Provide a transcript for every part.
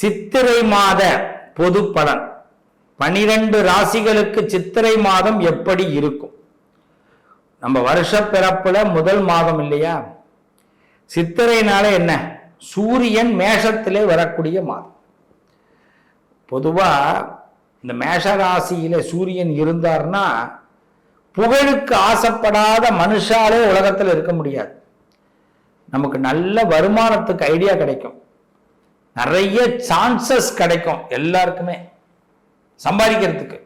சித்திரை மாத பொது பலன் பனிரெண்டு ராசிகளுக்கு சித்திரை மாதம் எப்படி இருக்கும்? நம்ம வருஷ பிறப்புல முதல் மாதம் இல்லையா? சித்திரைனால என்ன? சூரியன் மேஷத்திலே வரக்கூடிய மாதம். பொதுவா இந்த மேஷ ராசியில சூரியன் இருந்தார்னா புகழுக்கு ஆசைப்படாத மனுஷாலே உலகத்தில் இருக்க முடியாது. நமக்கு நல்ல வருமானத்துக்கு ஐடியா கிடைக்கும். நிறைய சான்சஸ் கிடைக்கும் எல்லாருக்குமே. சம்பாதிக்கிறதுக்கு.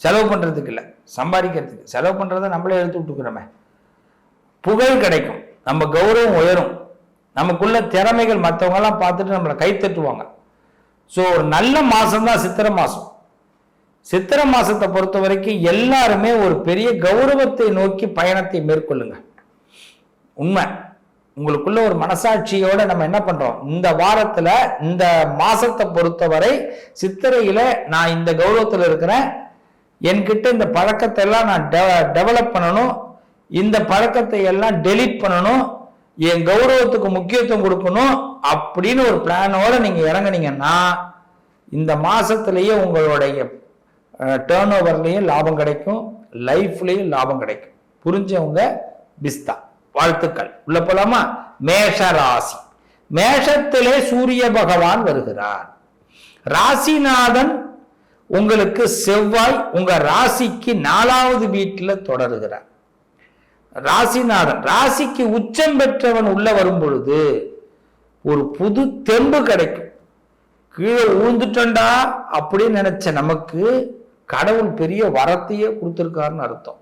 செலவு பண்ணுறதுக்கு இல்லை. சம்பாதிக்கிறதுக்கு. செலவு பண்ணுறத நம்மளே எடுத்து விட்டுக்கிறோமே. புகழ் கிடைக்கும். நம்ம கௌரவம் உயரும். நமக்குள்ள திறமைகள் மற்றவங்கெல்லாம் பார்த்துட்டு நம்மளை கைத்தட்டுவாங்க. ஸோ ஒரு நல்ல மாசம் தான் சித்திரை மாதம் சித்திரை மாதத்தை பொறுத்த வரைக்கும் எல்லாருமே ஒரு பெரிய கௌரவத்தை நோக்கி பயணத்தை மேற்கொள்ளுங்க. உண்மை. உங்களுக்குள்ள ஒரு மனசாட்சியோட நம்ம என்ன பண்றோம்? இந்த வாரத்துல இந்த மாசத்தை பொறுத்தவரை சித்திரையில நான் இந்த கௌரவத்துல இருக்கிறேன். என்கிட்ட இந்த பழக்கத்தை எல்லாம் நான் டெவலப் பண்ணணும். இந்த பழக்கத்தை எல்லாம் டெலீட் பண்ணணும். என் கௌரவத்துக்கு முக்கியத்துவம் கொடுக்கணும் அப்படின்னு ஒரு பிளானோட நீங்க இறங்குனீங்கன்னா இந்த மாசத்திலேயே உங்களுடைய டேர்ன் ஓவர்லேயும் லாபம் கிடைக்கும். லைஃப்லேயும் லாபம் கிடைக்கும். புரிஞ்சவங்க பிஸ்தா வாழ்த்துக்கள். உள்ள போலாமா? மேஷ ராசி மேஷத்திலே சூரிய பகவான் வருகிறார். ராசிநாதன் உங்களுக்கு செவ்வாய் உங்க ராசிக்கு நாலாவது வீட்டில் தொடருகிறார். ராசிநாதன் ராசிக்கு உச்சம் பெற்றவன் உள்ள வரும் பொழுது ஒரு புது தெம்பு கிடைக்கும். கீழே உழுந்துட்டண்டா அப்படின்னு நினைச்ச நமக்கு கடவுள் பெரிய வரத்தையே கொடுத்துருக்காருன்னு அர்த்தம்.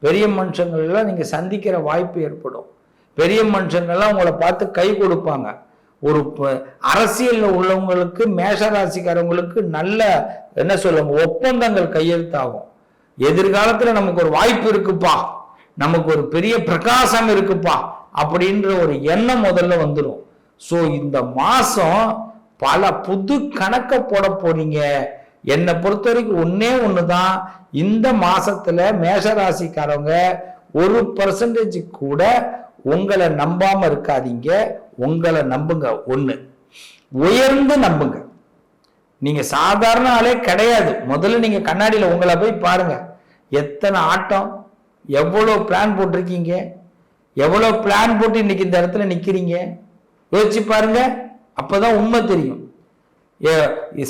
பெரிய மனுஷங்கள்லாம் நீங்கள் சந்திக்கிற வாய்ப்பு ஏற்படும். பெரிய மனுஷங்கள்லாம் உங்களை பார்த்து கை கொடுப்பாங்க. ஒரு ப- உள்ளவங்களுக்கு மேஷ ராசிக்காரவங்களுக்கு நல்ல என்ன சொல்லுவாங்க ஒப்பந்தங்கள் கையெழுத்தாகும். எதிர்காலத்தில் நமக்கு ஒரு வாய்ப்பு இருக்குப்பா. நமக்கு ஒரு பெரிய பிரகாசம் இருக்குப்பா. அப்படின்ற ஒரு எண்ணம் முதல்ல வந்துடும் ஸோ இந்த மாதம் பல புது கணக்கை போட போறீங்க. என்னை பொறுத்த வரைக்கும் ஒன்னே தான் இந்த மாசத்துல மேஷராசிக்காரவங்க ஒரு பர்சன்டேஜ் கூட உங்களை நம்பாம இருக்காதீங்க. உங்களை நம்புங்க. ஒண்ணு. உயர்ந்து நம்புங்க. நீங்க சாதாரண ஆளே கிடையாது. முதல்ல நீங்க கண்ணாடியில் உங்களை போய் பாருங்க. எத்தனை ஆட்டம்? எவ்வளோ பிளான் போட்டிருக்கீங்க? எவ்வளோ பிளான் போட்டு இன்னைக்கு இந்த இடத்துல நிற்கிறீங்க யோசிச்சு பாருங்க. அப்போதான் உண்மை தெரியும்.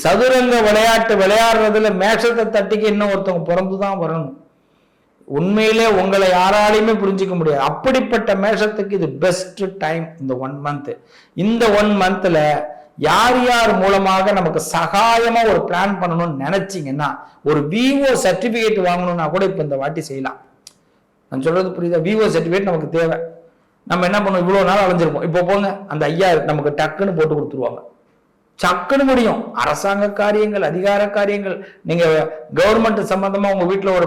சதுரங்க விளையாட்டு விளையாடுறதுல மேஷத்தை தட்டிக்கு இன்னும் ஒருத்தவங்க பிறந்து தான் வரணும். உண்மையிலே உங்களை யாராலையுமே புரிஞ்சிக்க முடியாது. அப்படிப்பட்ட மேஷத்துக்கு இது பெஸ்ட் டைம் இந்த ஒன் மந்த் இந்த ஒன் மந்த்ல யார் யார் மூலமாக நமக்கு சகாயமா ஒரு பிளான் பண்ணணும்னு நினைச்சிங்கன்னா ஒரு விஓ சர்டிபிகேட் வாங்கணும்னா கூட இப்ப இந்த வாட்டி செய்யலாம். நான் சொல்றது புரியுதா? விஓ சர்டிபிகேட் நமக்கு தேவை. நம்ம என்ன பண்ணுவோம்? இவ்வளவு நாள் அலைஞ்சிருப்போம். இப்போ போங்க அந்த ஐயா நமக்கு டக்குன்னு போட்டு கொடுத்துருவாங்க. சக்குன்னு முடியும். அரசாங்க காரியங்கள் அதிகார காரியங்கள். நீங்க கவர்மெண்ட் சம்பந்தமா உங்க வீட்டில் ஒரு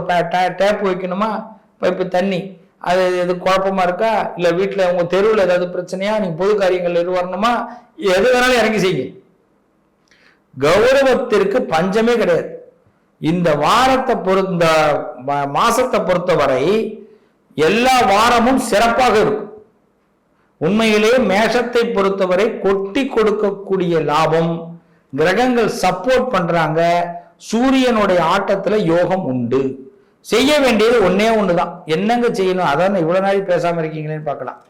டேப் வைக்கணுமா? பைப்பு தண்ணி. அது எது குழப்பமா இருக்கா? இல்ல வீட்டில் உங்க தெருவில் ஏதாவது பிரச்சனையா? நீங்க பொது காரியங்கள் எது வரணுமா எது வேணாலும் இறங்கி செய்யுங்க. கௌரவத்திற்கு பஞ்சமே கிடையாது. இந்த வாரத்தை பொறு இந்த மாசத்தை பொறுத்தவரை எல்லா வாரமும் சிறப்பாக இருக்கும். உண்மையிலே மேஷத்தை பொறுத்தவரை கொட்டி கொடுக்கக்கூடிய லாபம். கிரகங்கள் சப்போர்ட் பண்றாங்க. சூரியனுடைய ஆட்டத்துல யோகம் உண்டு. செய்ய வேண்டியது ஒன்னே ஒண்ணுதான். என்னங்க செய்யணும்? அதான் இவ்வளவு நாள் பேசாம இருக்கீங்களேன்னு பார்க்கலாம்.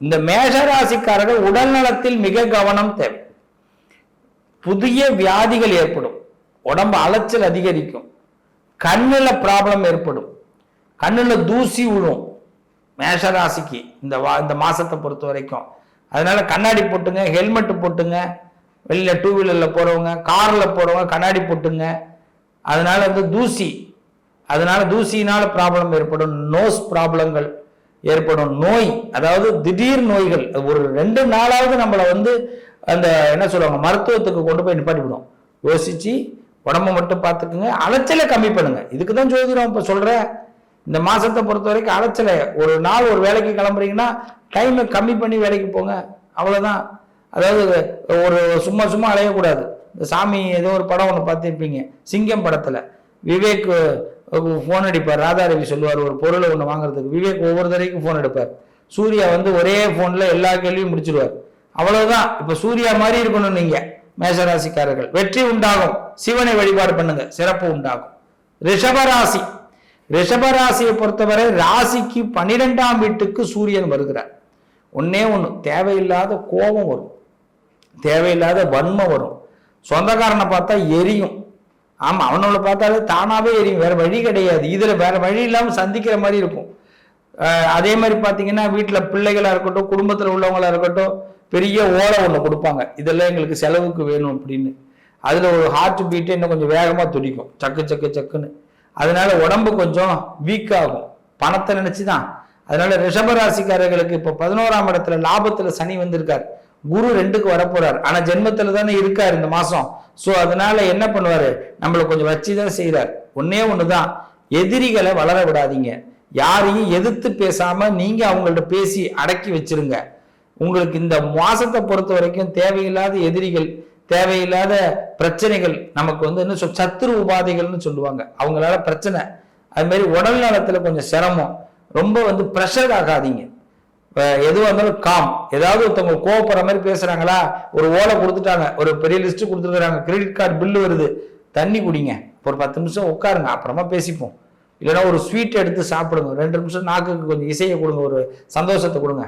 இந்த மேஷ ராசிக்காரர்கள் உடல் நலத்தில் மிக கவனம் தேவை. புதிய வியாதிகள் ஏற்படும். உடம்பு அலைச்சல் அதிகரிக்கும். கண்ணுல ப்ராப்ளம் ஏற்படும். கண்ணுல தூசி விழும் மேஷராசிக்கு இந்த வா இந்த மாதத்தை பொறுத்த வரைக்கும். அதனால கண்ணாடி போட்டுங்க ஹெல்மெட்டு போட்டுங்க வெளியில் டூ வீலரில் போகிறவங்க காரில் போகிறவங்க கண்ணாடி போட்டுங்க. அதனால வந்து தூசி அதனால தூசியினால ப்ராப்ளம் ஏற்படும் நோஸ் ப்ராப்ளங்கள் ஏற்படும். நோய் அதாவது திடீர் நோய்கள் ஒரு ரெண்டு நாளாவது நம்மளை வந்து அந்த என்ன சொல்லுவாங்க மருத்துவத்துக்கு கொண்டு போய் நிப்பாட்டிவிடும். யோசிச்சு உடம்ப மட்டும் பார்த்துக்குங்க அலைச்சலை கம்மி பண்ணுங்க. இதுக்கு தான் ஜோதிடம் இப்போ சொல்கிறேன் இந்த மாசத்தை பொறுத்த வரைக்கும் அலைச்சலை. ஒரு நாள் ஒரு வேலைக்கு கிளம்புறீங்கன்னா டைமை கம்மி பண்ணி வேலைக்கு போங்க. அவ்வளோதான் அதாவது ஒரு சும்மா சும்மா அலையக்கூடாது. இந்த சாமி ஏதோ ஒரு படம் ஒன்று பார்த்துருப்பீங்க. சிங்கம் படத்தில். விவேக் ஃபோன் அடிப்பார். ராதாரவி சொல்லுவார் ஒரு பொருளை ஒன்று வாங்குறதுக்கு. விவேக் ஒவ்வொரு தடவைக்கும் ஃபோன் எடுப்பார் சூர்யா வந்து ஒரே ஃபோனில் எல்லா கேள்வியும் முடிச்சிடுவார். அவ்வளவுதான். இப்போ சூர்யா மாதிரி இருக்கணும் நீங்கள் மேஷராசிக்காரர்கள். வெற்றி உண்டாகும். சிவனை வழிபாடு பண்ணுங்க. சிறப்பு உண்டாகும். ரிஷபராசி. ரிஷபராசியை பொறுத்தவரை ராசிக்கு பன்னிரெண்டாம் வீட்டுக்கு சூரியன் வருகிறார். ஒன்னே ஒன்று தேவையில்லாத கோபம் வரும். தேவையில்லாத வன்மம் வரும். சொந்தக்காரனை பார்த்தா எரியும். ஆமாம் அவனோட பார்த்தாலே தானாகவே எரியும். வேற வழி கிடையாது. இதில் வேற வழி இல்லாமல் சந்திக்கிற மாதிரி இருக்கும். அதே மாதிரி பார்த்தீங்கன்னா வீட்டில் பிள்ளைகளாக இருக்கட்டும் குடும்பத்தில் உள்ளவங்களாக இருக்கட்டும் பெரிய ஓலை ஒன்று கொடுப்பாங்க. இதெல்லாம் எங்களுக்கு செலவுக்கு வேணும் அப்படின்னு. அதில் ஒரு ஹார்ட் பீட்டு இன்னும் கொஞ்சம் வேகமாக துடிக்கும். சக்கு சக்கு சக்குன்னு. அதனால உடம்பு கொஞ்சம் வீக் ஆகும். பணத்தை நினைச்சுதான். அதனால ரிஷபராசிக்காரர்களுக்கு இப்போ பதினோராம் இடத்துல லாபத்துல சனி வந்திருக்கார். குரு ரெண்டுக்கு வரப்போறார். ஆனா ஜென்மத்துல தானே இருக்கார் இந்த மாசம். ஸோ அதனால என்ன பண்ணுவாரு? நம்மள கொஞ்சம் வச்சுதான் செய்யறார் ஒன்னே ஒண்ணுதான். எதிரிகளை வளர விடாதீங்க. யாரையும் எதிர்த்து பேசாம நீங்க அவங்கள்ட்ட பேசி அடக்கி வச்சிருங்க. உங்களுக்கு இந்த மாசத்தை பொறுத்த வரைக்கும் தேவையில்லாத எதிரிகள் தேவையில்லாத பிரச்சனைகள் நமக்கு வந்து என்ன சொல் சத்துரு உபாதைகள்னு சொல்லுவாங்க. அவங்களால பிரச்சனை. அது மாதிரி உடல் நலத்தில் கொஞ்சம் சிரமம். ரொம்ப வந்து ப்ரெஷர் ஆகாதீங்க. எதுவாக இருந்தாலும் காம் ஏதாவது ஒருத்தவங்க கோவப்படுற மாதிரி பேசுறாங்களா? ஒரு ஓலை கொடுத்துட்டாங்க. ஒரு பெரிய லிஸ்ட் கொடுத்துருக்காங்க கிரெடிட் கார்டு பில்லு வருது. தண்ணி குடிங்க. ஒரு பத்து நிமிஷம் உட்காருங்க. அப்புறமா பேசிப்போம். இல்லைன்னா ஒரு ஸ்வீட் எடுத்து சாப்பிடுங்க. ரெண்டு நிமிஷம் நாக்குக்கு கொஞ்சம் இசையை கொடுங்க. ஒரு சந்தோஷத்தை கொடுங்க.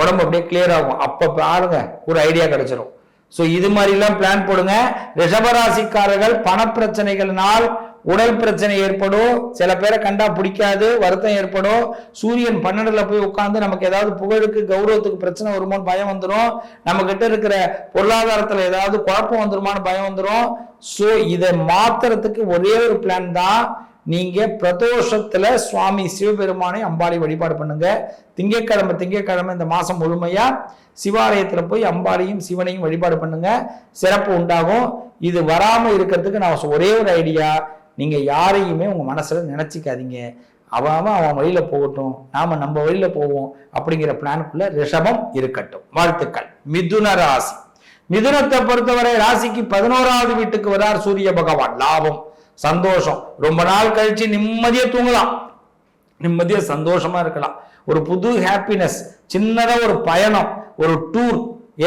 உடம்பு அப்படியே கிளியர் ஆகும். அப்போ பாருங்க ஒரு ஐடியா கிடைச்சிரும். ஸோ இது மாதிரிலாம் பிளான் போடுங்க. ரிஷபராசிக்காரர்கள் பணப்பிரச்சனைகள்னால் உடல் பிரச்சனை ஏற்படும். சில பேரை கண்டா பிடிக்காது வருத்தம் ஏற்படும். சூரியன் பன்னெண்டுல போய் உட்காந்து நமக்கு ஏதாவது புகழுக்கு கௌரவத்துக்கு பிரச்சனை வருமோன்னு பயம் வந்துடும் நம்ம கிட்ட இருக்கிற பொருளாதாரத்துல ஏதாவது குழப்பம் வந்துருமான்னு பயம் வந்துடும் ஸோ இதை மாத்துறதுக்கு ஒரே ஒரு பிளான் தான். நீங்க பிரதோஷத்துல சுவாமி சிவபெருமானை அம்பாளை வழிபாடு பண்ணுங்க. திங்கட்கிழமை திங்கட்கிழமை இந்த மாசம் முழுமையா சிவாலயத்துல போய் அம்பாளையும் சிவனையும் வழிபாடு பண்ணுங்க. சிறப்பு உண்டாகும். இது வராம இருக்கிறதுக்கு நான் ஒரே ஒரு ஐடியா. நீங்க யாரையுமே உங்க மனசுல நினச்சிக்காதீங்க. அவன் அவன் அவன் வழியில போகட்டும். நாம நம்ம வழியில போவோம் அப்படிங்கிற பிளானுக்குள்ள ரிஷபம் இருக்கட்டும். வாழ்த்துக்கள். மிதுன ராசி. மிதுனத்தை பொறுத்தவரை ராசிக்கு பதினோராவது வீட்டுக்கு வரார் சூரிய பகவான். லாபம். சந்தோஷம். ரொம்ப நாள் கழிச்சு நிம்மதியா தூங்கலாம். நிம்மதியா சந்தோஷமா இருக்கலாம். ஒரு புது ஹாப்பினஸ் சின்னதா ஒரு பயணம் ஒரு டூர்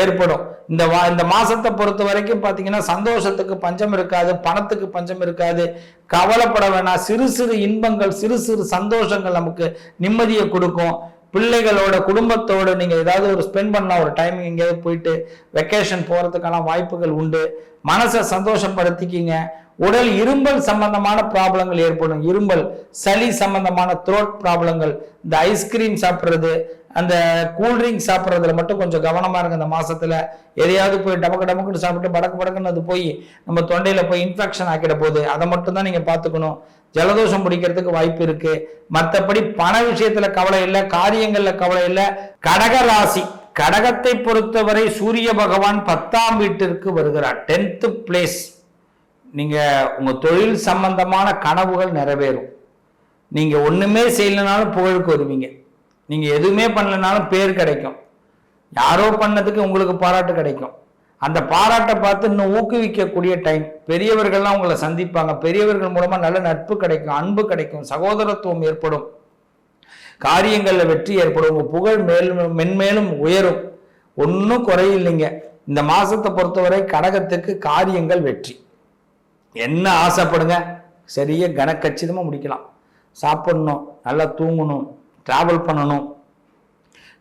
ஏற்படும். இந்த வா இந்த மாசத்தை பொறுத்த வரைக்கும் பாத்தீங்கன்னா சந்தோஷத்துக்கு பஞ்சம் இருக்காது பணத்துக்கு பஞ்சம் இருக்காது. கவலைப்பட வேணாம். சிறு சிறு இன்பங்கள் சிறு சிறு சந்தோஷங்கள் நமக்கு நிம்மதியை கொடுக்கும். பிள்ளைகளோட குடும்பத்தோட நீங்கள் ஏதாவது ஒரு ஸ்பெண்ட் பண்ணலாம் ஒரு டைம் எங்கேயாவது போயிட்டு வெக்கேஷன் போகிறதுக்கெல்லாம் வாய்ப்புகள் உண்டு. மனசை சந்தோஷப்படுத்திக்கிங்க. உடல் இரும்பல் சம்பந்தமான ப்ராப்ளங்கள் ஏற்படும். இரும்பல் சளி சம்பந்தமான த்ரோட் ப்ராப்ளங்கள் இந்த ஐஸ்கிரீம் சாப்பிட்றது அந்த கூல்ட்ரிங்க் சாப்பிட்றதுல மட்டும் கொஞ்சம் கவனமாக இருங்க. இந்த மாதத்தில் எதையாவது போய் டமக்கு டமக்குன்னு சாப்பிட்டு படக்கு படக்குன்னு அது போய் நம்ம தொண்டையில் போய் இன்ஃபெக்ஷன் ஆக்கிட போகுது. அதை மட்டும் தான் நீங்கள் பார்த்துக்கணும். ஜலதோஷம் பிடிக்கிறதுக்கு வாய்ப்பு இருக்கு. மற்றபடி பண விஷயத்தில் கவலை இல்லை காரியங்களில் கவலை இல்லை. கடக ராசி. கடகத்தை பொறுத்தவரை சூரிய பகவான் பத்தாம் வீட்டிற்கு வருகிறார். டென்த்து பிளேஸ் நீங்கள் உங்கள் தொழில் சம்பந்தமான கனவுகள் நிறைவேறும். நீங்கள் ஒன்றுமே செய்யலைனாலும் புகழுக்கு வருவீங்க. நீங்கள் எதுவுமே பண்ணலனாலும் பேர் கிடைக்கும். யாரோ பண்ணதுக்கு உங்களுக்கு பாராட்டு கிடைக்கும். அந்த பாராட்டை பார்த்து இன்னும் ஊக்குவிக்கக்கூடிய டைம் பெரியவர்கள்லாம் உங்களை சந்திப்பாங்க. பெரியவர்கள் மூலமாக நல்ல நட்பு கிடைக்கும் அன்பு கிடைக்கும் சகோதரத்துவம் ஏற்படும். காரியங்களில் வெற்றி ஏற்படும். உங்கள் புகழ் மேலும் மென்மேலும் உயரும். ஒன்றும் குறையில்லைங்க. இந்த மாதத்தை பொறுத்தவரை கடகத்துக்கு காரியங்கள் வெற்றி. என்ன ஆசைப்படுங்க? சரியா கனக்கச்சிதமாக முடிக்கலாம். சாப்பிடணும் நல்லா தூங்கணும் ட்ராவல் பண்ணணும்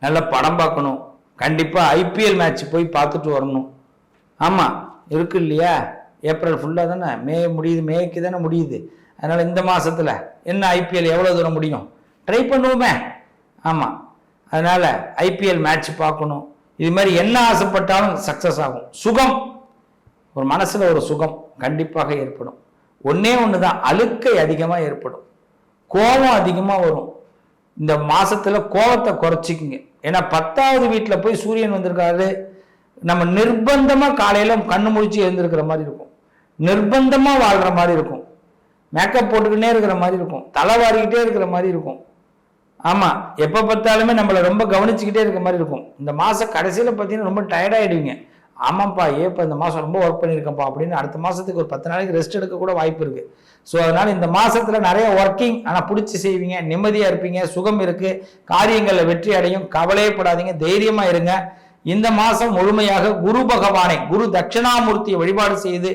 நல்லா படம் பார்க்கணும். கண்டிப்பாக ஐபிஎல் மேட்ச் போய் பார்த்துட்டு வரணும். ஆமாம் இருக்கு இல்லையா? ஏப்ரல் ஃபுல்லாக தானே? மே முடியுது மேக்கு தானே முடியுது. அதனால் இந்த மாதத்தில் என்ன ஐபிஎல் எவ்வளோ தூரம் முடியும்? ட்ரை பண்ணுவோமே. ஆமாம் அதனால் ஐபிஎல் மேட்ச் பார்க்கணும். இது மாதிரி என்ன ஆசைப்பட்டாலும் சக்ஸஸ் ஆகும். சுகம். ஒரு மனசில் ஒரு சுகம். கண்டிப்பாக ஏற்படும். ஒன்றே ஒன்று தான் அழுக்கை அதிகமாக ஏற்படும். கோபம் அதிகமாக வரும். இந்த மாதத்தில் கோபத்தை குறைச்சிக்குங்க. ஏன்னா பத்தாவது வீட்டில் போய் சூரியன் வந்திருக்காரு. நம்ம நிர்பந்தமாக காலையில் கண்ணு முழிச்சு எழுந்திருக்கிற மாதிரி இருக்கும். நிர்பந்தமாக வாழ்கிற மாதிரி இருக்கும். மேக்கப் போட்டுக்கிட்டே இருக்கிற மாதிரி இருக்கும். தலை வாரிக்கிட்டே இருக்கிற மாதிரி இருக்கும். ஆமாம் எப்போ பார்த்தாலுமே நம்மளை ரொம்ப கவனிச்சுக்கிட்டே இருக்கிற மாதிரி இருக்கும். இந்த மாதம் கடைசியில் பார்த்தீங்கன்னா ரொம்ப ஆமாம்ப்பா ஏ ஏப்பா இந்த மாதம் ரொம்ப ஒர்க் பண்ணியிருக்கேன்ப்பா அப்படின்னு அடுத்த மாதத்துக்கு ஒரு பத்து நாளைக்கு ரெஸ்ட் எடுக்க கூட வாய்ப்பு இருக்குது ஸோ அதனால் இந்த மாதத்தில் நிறைய ஒர்க்கிங் ஆனால் பிடிச்சி செய்வீங்க நிம்மதியாக இருப்பீங்க சுகம் இருக்குது காரியங்களில் வெற்றி அடையும் கவலையே படாதீங்க இருங்க. இந்த மாதம் முழுமையாக குரு பகவானை குரு தட்சிணாமூர்த்தியை வழிபாடு செய்து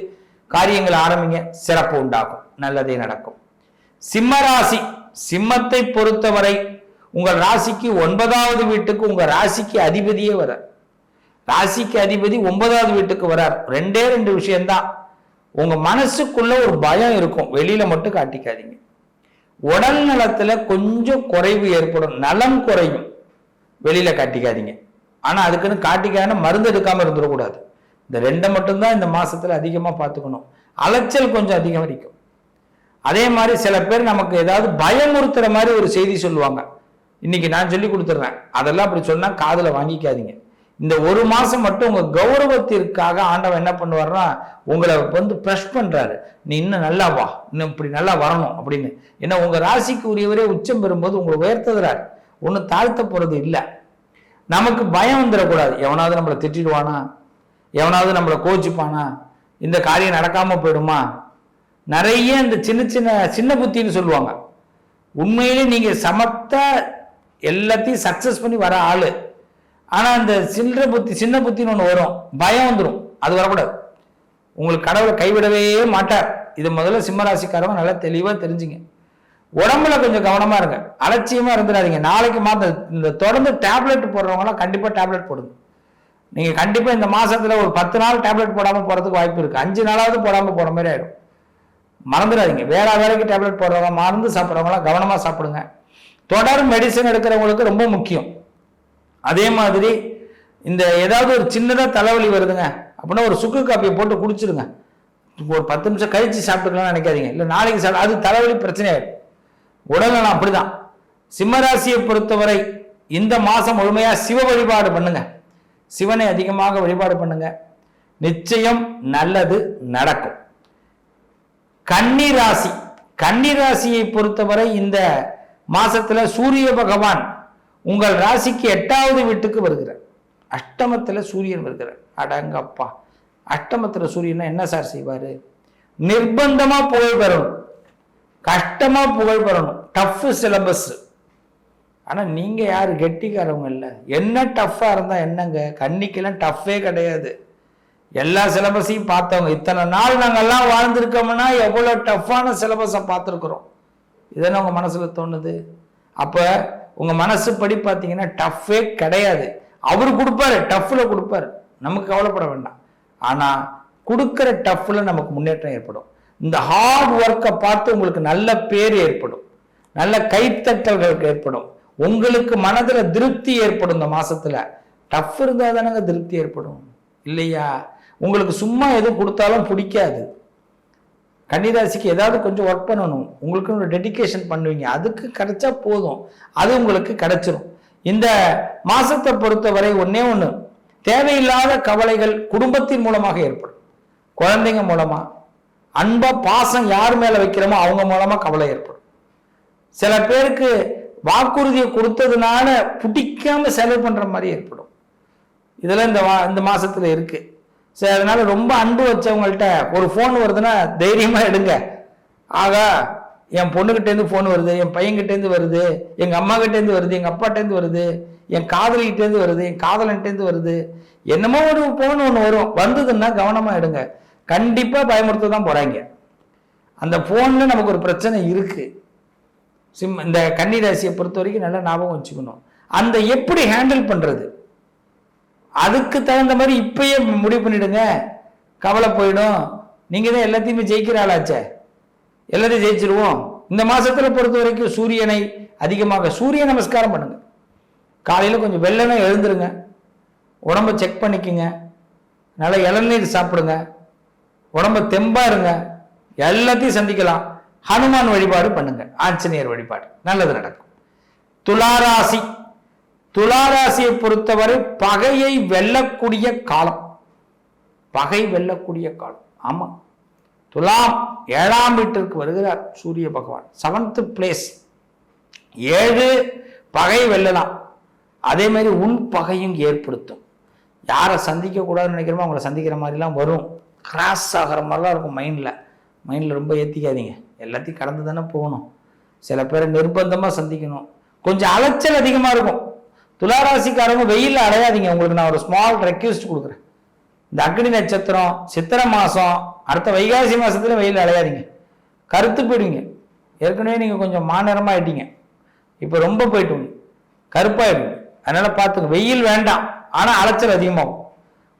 காரியங்களை ஆரம்பிங்க சிறப்பு உண்டாகும். நல்லதே நடக்கும். சிம்ம ராசி சிம்மத்தை பொறுத்தவரை உங்கள் ராசிக்கு ஒன்பதாவது வீட்டுக்கு உங்கள் ராசிக்கு அதிபதியே வர ராசிக்கு அதிபதி ஒன்பதாவது வீட்டுக்கு வரார். ரெண்டே ரெண்டு விஷயம்தான். உங்க மனசுக்குள்ள ஒரு பயம் இருக்கும். வெளியில மட்டும் காட்டிக்காதீங்க. உடல் நலத்துல கொஞ்சம் குறைவு ஏற்படும். நலம் குறையும். வெளியில காட்டிக்காதீங்க. ஆனா அதுக்குன்னு காட்டிக்கான மருந்து எடுக்காம இருந்துடக்கூடாது. இந்த ரெண்டை மட்டும்தான் இந்த மாசத்துல அதிகமா பார்த்துக்கணும். அலைச்சல் கொஞ்சம் அதிகம் வரைக்கும் அதே மாதிரி சில பேர் நமக்கு ஏதாவது பயமுறுத்துற மாதிரி ஒரு செய்தி சொல்லுவாங்க. இன்னைக்கு நான் சொல்லி கொடுத்துட்றேன். அதெல்லாம் அப்படி சொன்னா காதுல வாங்கிக்காதீங்க. இந்த ஒரு மாதம் மட்டும் உங்கள் கௌரவத்திற்காக ஆண்டவன் என்ன பண்ணுவார்னா உங்களை வந்து ப்ரெஷ் பண்ணுறாரு நீ இன்னும் நல்லா வா இன்னும் இப்படி நல்லா வரணும் அப்படின்னு. ஏன்னா உங்கள் ராசிக்கு உரியவரே உச்சம் பெறும்போது உங்களை உயர்த்துகிறார். ஒன்றும் தாழ்த்த போகிறது இல்லை. நமக்கு பயம் வந்துடக்கூடாது. எவனாவது நம்மளை திட்டிடுவானா? எவனாவது நம்மளை கோச்சிப்பானா? இந்த காரியம் நடக்காமல் போயிடுமா? நிறைய இந்த சின்ன சின்ன சின்ன புத்தின்னு சொல்லுவாங்க. உண்மையிலே நீங்கள் சமத்த எல்லாத்தையும் சக்ஸஸ் பண்ணி வர ஆள். ஆனா அந்த சில்லற புத்தி சின்ன புத்தின்னு ஒன்று வரும். பயம் வந்துடும் அது வரக்கூடாது. உங்களுக்கு கடவுளை கைவிடவே மாட்டார். இது முதல்ல சிம்மராசிக்காரங்க நல்லா தெளிவாக தெரிஞ்சுங்க. உடம்புல கொஞ்சம் கவனமா இருங்க. அலட்சியமா இருந்துடாதீங்க. நாளைக்கு மாதம் இந்த தொடர்ந்து டேப்லெட் போடுறவங்களாம் கண்டிப்பாக டேப்லெட் போடுங்க. நீங்க கண்டிப்பா இந்த மாசத்துல ஒரு பத்து நாள் டேப்லெட் போடாம போறதுக்கு வாய்ப்பு இருக்கு. அஞ்சு நாளாவது போடாம போற மாதிரி ஆயிடும். மறந்துடாதீங்க. வேற வேலைக்கு டேப்லெட் போடுறவங்க மருந்து சாப்பிட்றவங்களாம் கவனமா சாப்பிடுங்க. தொடர் மெடிசன் எடுக்கிறவங்களுக்கு ரொம்ப முக்கியம். அதே மாதிரி இந்த ஏதாவது ஒரு சின்னதாக தலைவலி வருதுங்க அப்படின்னா ஒரு சுக்கு காப்பியை போட்டு குடிச்சிருங்க. ஒரு பத்து நிமிஷம் கழிச்சு சாப்பிட்டுக்கலாம்னு நினைக்காதீங்க. இல்லை நாளைக்கு சாப்பிட அது தலைவலி பிரச்சனை உடல்நலம் உடல்நலம் அப்படிதான். சிம்மராசியை பொறுத்தவரை இந்த மாதம் முழுமையாக சிவ வழிபாடு பண்ணுங்க. சிவனை அதிகமாக வழிபாடு பண்ணுங்க. நிச்சயம் நல்லது நடக்கும். கன்னி ராசி. கன்னி ராசியை பொறுத்தவரை இந்த மாசத்துல சூரிய பகவான் உங்கள் ராசிக்கு எட்டாவது வீட்டுக்கு வருகிறார். அஷ்டமத்தில் சூரியன் வருகிறார். அடங்கப்பா. அஷ்டமத்தில் சூரியன் என்ன சார் செய்வார்? நிர்பந்தமாக புகழ் பெறணும். கஷ்டமாக புகழ் பெறணும். டஃப் சிலபஸ் ஆனால் நீங்கள் யார்? கெட்டிக்காரவங்க இல்லை. என்ன டஃப்பாக இருந்தால் என்னங்க? கண்ணிக்கெல்லாம் டஃப்பே கிடையாது. எல்லா சிலபஸையும் பார்த்தவங்க. இத்தனை நாள் நாங்கள்லாம் வாழ்ந்துருக்கோம்னா எவ்வளோ டஃப்பான சிலபஸை பார்த்துருக்குறோம். இதென்ன உங்கள் மனசில் தோணுது? அப்போ உங்க மனசு படி பார்த்தீங்கன்னா டஃப்பே கிடையாது. அவர் கொடுப்பாரு டஃப்ல கொடுப்பாரு. நமக்கு கவலைப்பட வேண்டாம். ஆனா கொடுக்குற டஃப்ல நமக்கு முன்னேற்றம் ஏற்படும். இந்த ஹார்ட் ஒர்க்கை பார்த்து உங்களுக்கு நல்ல பேர் ஏற்படும். நல்ல கைத்தட்டல்களுக்கு ஏற்படும். உங்களுக்கு மனதில் திருப்தி ஏற்படும் இந்த மாசத்துல. டஃப் இருந்தால் தானங்க திருப்தி ஏற்படும். இல்லையா? உங்களுக்கு சும்மா எதுவும் கொடுத்தாலும் பிடிக்காது. கன்னிராசிக்கு ஏதாவது கொஞ்சம் ஒர்க் பண்ணணும். உங்களுக்கு ஒரு டெடிகேஷன் பண்ணுவீங்க. அதுக்கு கிடைச்சா போதும். அது உங்களுக்கு கிடைச்சிரும். இந்த மாசத்தை பொறுத்தவரை ஒன்றே ஒன்று தேவையில்லாத கவலைகள் குடும்பத்தின் மூலமாக ஏற்படும். குழந்தைங்க மூலமா அன்பா பாசம் யார் மேல வைக்கிறோமோ அவங்க மூலமா கவலை ஏற்படும். சில பேருக்கு வாக்குறுதியை கொடுத்ததுனால பிடிக்காம செலவு பண்ற மாதிரி ஏற்படும். இதெல்லாம் இந்த இந்த மாசத்துல இருக்கு. சரி அதனால ரொம்ப அன்பு வச்சவங்கள்ட்ட ஒரு ஃபோன் வருதுன்னா தைரியமாக எடுங்க. ஆகா என் பொண்ணுகிட்டேருந்து ஃபோன் வருது என் பையன்கிட்டேருந்து வருது எங்கள் அம்மாக்கிட்டேருந்து வருது எங்கள் அப்பாட்டேருந்து வருது என் காதலிகிட்டேருந்து வருது என் காதலன்ட்டேருந்து வருது. என்னமோ ஒரு ஃபோன் ஒன்று வரும். வந்ததுன்னா கவனமாக எடுங்க. கண்டிப்பாக பயமுறுத்த தான் போகிறாங்க அந்த ஃபோனில் நமக்கு ஒரு பிரச்சனை இருக்குது சிம் இந்த கன்னி ராசியை பொறுத்த வரைக்கும் நல்லா ஞாபகம் வச்சுக்கணும். அந்த எப்படி ஹேண்டில் பண்ணுறது அதுக்கு தகுந்த மாதிரி இப்பயே முடிவு பண்ணிடுங்க. கவலை போயிடும். நீங்க தான் எல்லாத்தையுமே ஜெயிக்கிற ஆளாச்சே. எல்லாத்தையும் ஜெயிச்சிருவோம். இந்த மாசத்துல பொறுத்த வரைக்கும் சூரியனை அதிகமாக சூரிய நமஸ்காரம் பண்ணுங்க. காலையில கொஞ்சம் வெள்ளனை எழுந்துருங்க. உடம்ப செக் பண்ணிக்கோங்க. நல்லா இளநீர் சாப்பிடுங்க. உடம்ப தெம்பா இருங்க. எல்லாத்தையும் சந்திக்கலாம். ஹனுமான் வழிபாடு பண்ணுங்க. ஆஞ்சநேயர் வழிபாடு. நல்லது நடக்கும். துளாராசி. துளாராசியை பொறுத்தவரை பகையை வெல்லக்கூடிய காலம். பகை வெல்லக்கூடிய காலம். ஆமாம் துலாம் ஏழாம் வீட்டிற்கு வருகிறார் சூரிய பகவான். செவன்த் பிளேஸ் ஏழு பகை வெல்லலாம். அதே மாதிரி உன் பகையும் ஏற்படுத்தும். யாரை சந்திக்க கூடாதுன்னு நினைக்கிறோமோ அவங்கள சந்திக்கிற மாதிரிலாம் வரும். கிராஸ் ஆகிற மாதிரிலாம் இருக்கும் மைண்டில் மைண்டில் ரொம்ப ஏற்றிக்காதீங்க எல்லாத்தையும் கடந்து தானே போகணும். சில பேரை நிர்பந்தமாக சந்திக்கணும். கொஞ்சம் அலைச்சல் அதிகமாக இருக்கும். துளாராசிக்காரங்க வெயிலில் அலையாதீங்க உங்களுக்கு நான் ஒரு ஸ்மால் ரெக்வெஸ்ட் கொடுக்குறேன். இந்த அக்னி நட்சத்திரம் சித்திரை மாதம் அடுத்த வைகாசி மாதத்துல வெயில் அலையாதீங்க கருத்து போயிடுவீங்க. ஏற்கனவே நீங்கள் கொஞ்சம் மாநிறமாயிட்டீங்க. இப்போ ரொம்ப போயிட்டு கருப்பாயிடுங்க அதனால் பார்த்துங்க. வெயில் வேண்டாம். ஆனால் அலைச்சல் அதிகமாகும்.